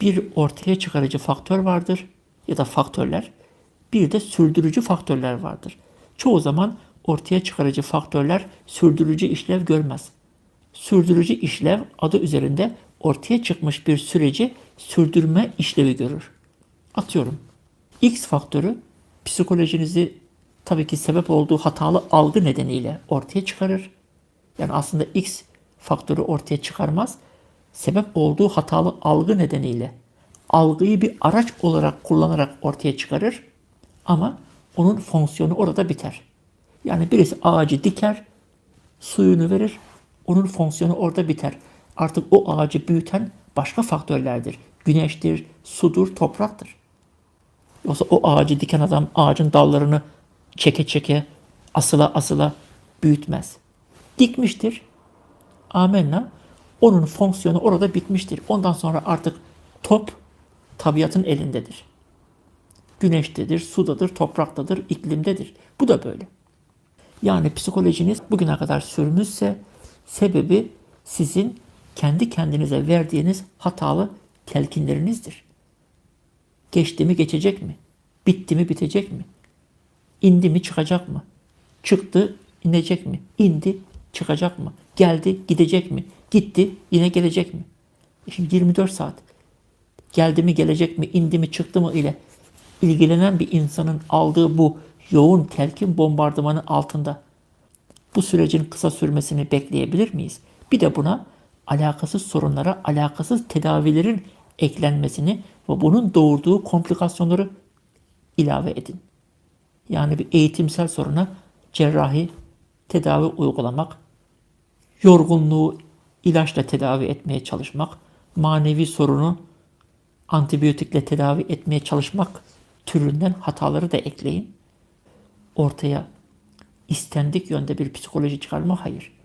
bir ortaya çıkarıcı faktör vardır ya da faktörler. Bir de sürdürücü faktörler vardır. Çoğu zaman ortaya çıkarıcı faktörler sürdürücü işlev görmez. Sürdürücü işlev adı üzerinde ortaya çıkmış bir süreci sürdürme işlevi görür. Atıyorum. X faktörü psikolojinizi tabii ki sebep olduğu hatalı algı nedeniyle ortaya çıkarır. Yani aslında X faktörü ortaya çıkarmaz. Sebep olduğu hatalı algı nedeniyle algıyı bir araç olarak kullanarak ortaya çıkarır. Ama onun fonksiyonu orada biter. Yani birisi ağacı diker, suyunu verir, onun fonksiyonu orada biter. Artık o ağacı büyüten başka faktörlerdir. Güneştir, sudur, topraktır. Yoksa o ağacı diken adam ağacın dallarını çeke çeke, asıla asıla büyütmez. Dikmiştir. Amenna. Onun fonksiyonu orada bitmiştir. Ondan sonra artık top tabiatın elindedir. Güneştedir, sudadır, topraktadır, iklimdedir. Bu da böyle. Yani psikolojiniz bugüne kadar sürmüşse sebebi sizin kendi kendinize verdiğiniz hatalı telkinlerinizdir. Geçti mi geçecek mi? Bitti mi bitecek mi? İndi mi çıkacak mı? Çıktı inecek mi? İndi çıkacak mı? Geldi gidecek mi? Gitti yine gelecek mi? E Şimdi 24 saat geldi mi gelecek mi indi mi çıktı mı ile ilgilenen bir insanın aldığı bu yoğun telkin bombardımanı altında bu sürecin kısa sürmesini bekleyebilir miyiz? Bir de buna alakasız sorunlara alakasız tedavilerin eklenmesini ve bunun doğurduğu komplikasyonları ilave edin. Yani bir eğitimsel soruna cerrahi tedavi uygulamak, yorgunluğu ilaçla tedavi etmeye çalışmak, manevi sorunu antibiyotikle tedavi etmeye çalışmak türünden hataları da ekleyin. Ortaya istendik yönde bir psikoloji çıkarma hayır.